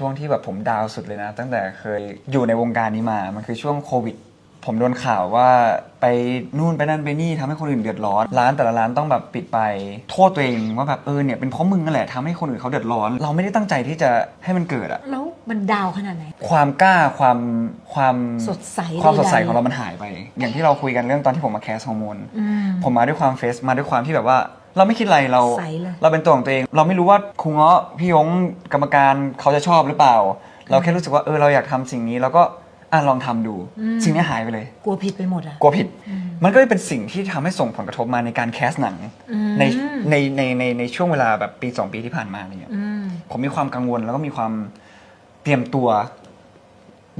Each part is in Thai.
ช่วงที่แบบผมดาวน์สุดเลยนะ ตั้งแต่เคยอยู่ในวงการนี้มา มันคือช่วงโควิด ผมโดนข่าวว่าไปนู่นไปนั่นไปนี่ทำให้คนอื่นเดือดร้อน ร้านแต่ละร้านต้องแบบปิดไปโทษตัวเองว่าแบบเออเนี่ยเป็นเพราะมึงนั่นแหละทำให้คนอื่นเขาเดือดร้อน เราไม่ได้ตั้งใจที่จะให้มันเกิดอะแล้วมันดาวขนาดไหน ความกล้าความความสดใสความสดใสใดๆของเรามันหายไป อย่างที่เราคุยกันเรื่องตอนที่ผมมาแคสฮอร์โมนอืมผมมาด้วยความเฟซมาด้วยความที่แบบว่า เราไม่คิดอะไรเรา ใสเลย เราเป็นตัวของตัวเอง เราไม่รู้ว่าครูเงาะพี่ยงกรรมการเขาจะชอบหรือเปล่า เราแค่รู้สึกว่าเออเราอยากทำสิ่งนี้แล้วก็อะลองทำดูสิ่งนี้หายไปเลย กลัวผิดไปหมดอะ กลัวผิด มันก็เลยเป็นสิ่งที่ทำให้ส่งผลกระทบมาในการแคสหนังอืม ในในในในในช่วงเวลาแบบปีสองปีที่ผ่านมาอะไรเงี้ย อืม ผมมีความกังวลแล้วก็มีความเตรียมตัว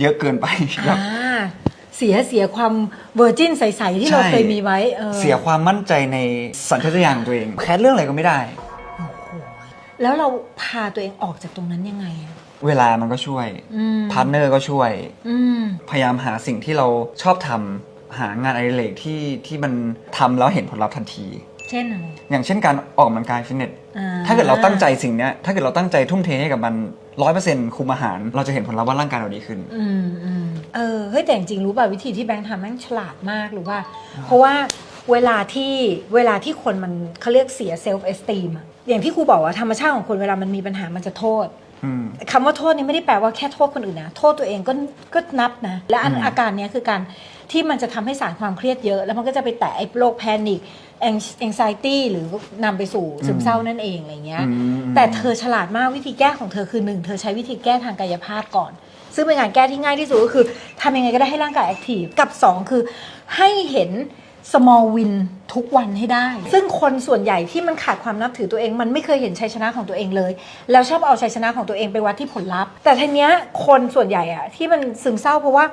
เยอะเกินไปอ่า เสียเสียความเวอร์จินใส ๆ ที่เราใช่เคยมีไว้ออเสียความมั่นใจในสัญชาตญาณของตัวเอง แคสเรื่องอะไรก็ไม่ได้ แล้วเราพาตัวเองออกจากตรงนั้นยังไงอะ เวลามันก็ช่วย อืม พาร์ทเนอร์ก็ช่วย อืม พยายามหาสิ่งที่เราชอบทำหางานอดิเรกที่ที่มันทำแล้วเห็นผลลัพธ์ทันที เช่นอะไรอย่างเช่นการออกกำลังกายฟิตเนส อ่ถ้าเกิดเราตั้งใจสิ่งเนี้ยถ้าเกิดเราตั้งใจทุ่มเทให้กับมัน ร้อยเปอร์เซ็นต์คุมอาหาร เราจะเห็นผลลัพธ์ว่าร่างกายเราดีขึ้น อืมอืมเออเฮ้ยแต่จริงๆรู้ป่ะวิธีที่แบงค์ทำแม่งฉลาดมากหรือว่า เพราะว่าเวลาที่เวลาที่คนมันเขาเรียกเสียเซลฟ์เอสตีมอะอย่างที่ครูบอกว่าธรรมชาติของคนเวลามันมีปัญหามันจะโทษอืม คำว่าโทษนี่ไม่ได้แปลว่าแค่โทษคนอื่นนะ โทษตัวเองก็ก็นับนะ และอันอืมอาการเนี้ยคือการที่มันจะทำให้สารความเครียดเยอะ แล้วมันก็จะไปแตะไอ้โรคแพนิคแองไซตี้หรือนำไปสู่ซึมเศร้านั่นเองอะไรเงี้ยอืมแต่เธอฉลาดมากวิธีแก้ของเธอคือหนึ่งเธอใช้วิธีแก้ทางกายภาพก่อน ซึ่งเป็นการแก้ที่ง่ายที่สุดก็คือทำยังไงก็ได้ให้ร่างกายแอคทีฟกับสองคือให้เห็น small win ทุกวันให้ได้ ซึ่งคนส่วนใหญ่ที่มันขาดความนับถือตัวเอง มันไม่เคยเห็นชัยชนะของตัวเองเลย แล้วชอบเอาชัยชนะของตัวเองไปวัดที่ผลลัพธ์ แต่ทีเนี้ยคนส่วนใหญ่อะที่มันซึมเศร้าเพราะว่า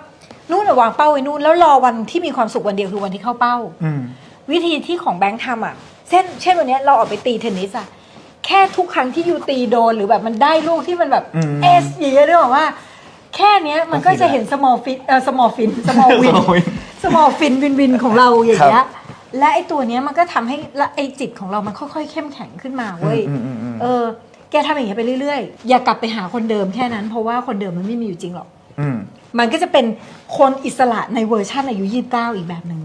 นู่นอะวางเป้าไว้นู่นแล้วรอวันที่มีความสุขวันเดียวคือวันที่เข้าเป้า อืม วิธีที่ของแบงค์ทำอะ เช่น เช่นวันเนี้ยเราออกไปตีเทนนิสอะ แค่ทุกครั้งที่ยูตีโดนหรือแบบมันได้ลูกที่มันแบบอืม เอสอย่างเงี้ยด้วยบอกว่า แค่เนี้ยมันก็จะเห็น small fit เออ small fin small win Small win small fin win win ของเราอย่างเงี้ครัยบและไอ้ตัวเนี้ยมันก็ทำให้ละไอ้จิตของเรามันค่อย ๆ เข้มแข็งขึ้นมาเว้ยอืมอืมอืมเออ แกทำอย่างเงี้ยไปเรื่อยๆ อย่ากลับไปหาคนเดิมแค่นั้น เพราะว่าคนเดิมมันไม่มีอยู่จริงหรอกอืมมันก็จะเป็นคนอิสระในเวอร์ชันอายุ29อีกแบบหนึ่ง